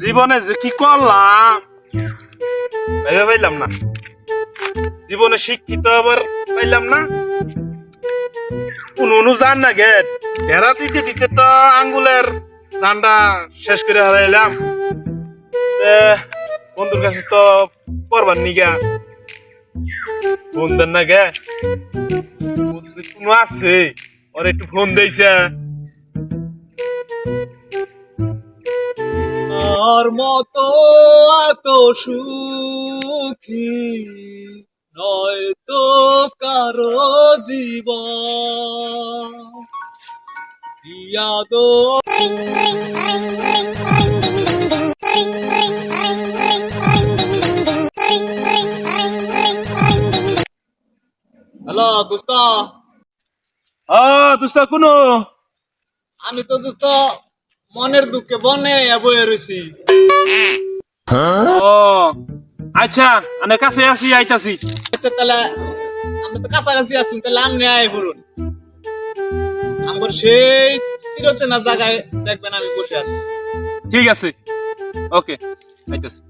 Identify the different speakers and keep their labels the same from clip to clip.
Speaker 1: জীবনে যে কি করলাম? ভেবে পাইলাম না। জীবনে শিক্ষিত আবার পাইলাম না। কোন জান না গেট ঢেরা দিতে দিতে তো আঙ্গুলের জানটা শেষ করে হারাইলাম। বন্ধুর কাছে তো পড়বার নিগা দেন না গে। কোনো আছে? ওর একটু ফোন দিয়েছে।
Speaker 2: আর মতো এত সুখী নয় তো কারও জীবন। ইয়াদো হ্যালো দোস্ত।
Speaker 1: ও দুস্ত কোনো?
Speaker 2: আমি তো দোস্ত। মনের দুঃখে বনে বয়ে রয়েছি
Speaker 1: ও আচ্ছা আনে কাছে আসি আইতাছি।
Speaker 2: আচ্ছা তাহলে আমি তো কাছাকাছি আসুন তাহলে আপনি আয় বলুন। আমার সেই চিরচেনা জায়গায় দেখবেন আমি বসে আছি।
Speaker 1: ঠিক আছে। ওকে আইতাছি।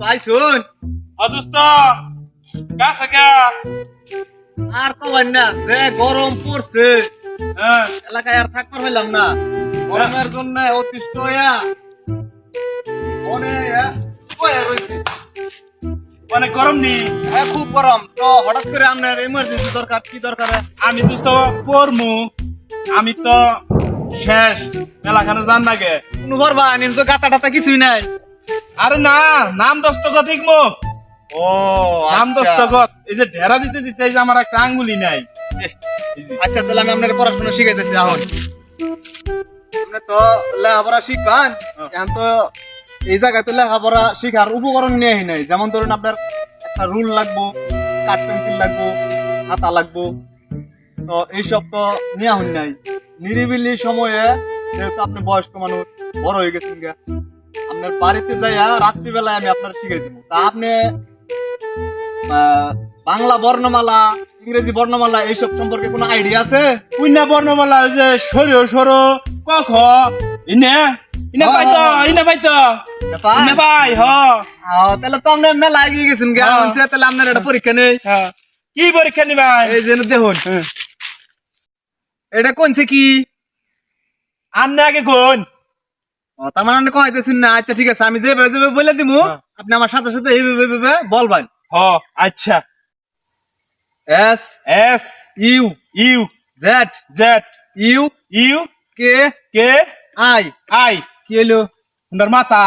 Speaker 1: কাছে কে
Speaker 2: আর তো ভাই না যে গরম পড়ছে
Speaker 1: হ্যাঁ।
Speaker 2: এলাকায় আর থাকতে পারলাম না। গরমের জন্য অতিষ্ঠ হইয়া অনেক রয়েছে
Speaker 1: অনেক গরম নি?
Speaker 2: হ্যাঁ খুব গরম। তো হঠাৎ করে আপনার ইমার্জেন্সি দরকার কি দরকার?
Speaker 1: আমি দুস্ত পড়মু। আমি তো শেষ মেলাখানে জান না গে
Speaker 2: কোনো ভরবা নিন তো গাতা টাতা কিছুই নাই।
Speaker 1: আরে না নাম দস্তগত ঠিক মো
Speaker 2: ও
Speaker 1: নাম দস্তগত এই যে ঢেরা দিতে দিতে এই যে আমার একটা আঙ্গুলি নাই।
Speaker 2: আচ্ছা তাহলে আমি আপনার পড়াশোনা শিখাইতেছি এখন। আপনি তো লেখাপড়া শিখান এখন তো এই জায়গায় তো লেখাপড়া শিখার উপকরণ নিয়ে নাই। যেমন ধরুন আপনার একটা রুল লাগবো কাঠ পেন্সিল লাগবো খাতা লাগবো তো এইসব তো নিয়ে হন নাই। নিরিবিলি সময়ে যেহেতু আপনি বয়স্ক মানুষ বড় হয়ে গেছেন গা আপনার বাড়িতে যাইয়া রাত্রিবেলায় আমি আপনার শিখাই দিব। তা আপনি বাংলা বর্ণমালা ইংরেজি বর্ণমালা এইসব সম্পর্কে কোনো আইডিয়া আছে?
Speaker 1: কুইনা বর্ণমালা যে সরিয় সর ক খ ইনে ইনে পাইতো ইনে পাইতো? ইনে পাই। হ।
Speaker 2: তাহলে তো আপনি মেলা এগিয়ে গেছেন গা। তাহলে আপনার একটা পরীক্ষা নেই।
Speaker 1: কি পরীক্ষা নিবাই
Speaker 2: এই যে দেখুন। এটা কোনছে কি?
Speaker 1: আন্নে আগে কোন?
Speaker 2: তার মানে আপনি না আচ্ছা ঠিক আছে আমি যেভাবে যেভাবে বলে দিব। আপনি আমার সাথে সাথে এইভাবে বলবেন।
Speaker 1: হ আচ্ছা
Speaker 2: S
Speaker 1: S
Speaker 2: U
Speaker 1: U
Speaker 2: Z
Speaker 1: Z
Speaker 2: U
Speaker 1: U
Speaker 2: K
Speaker 1: K
Speaker 2: I
Speaker 1: I
Speaker 2: কি এলো
Speaker 1: সুন্দর মাথা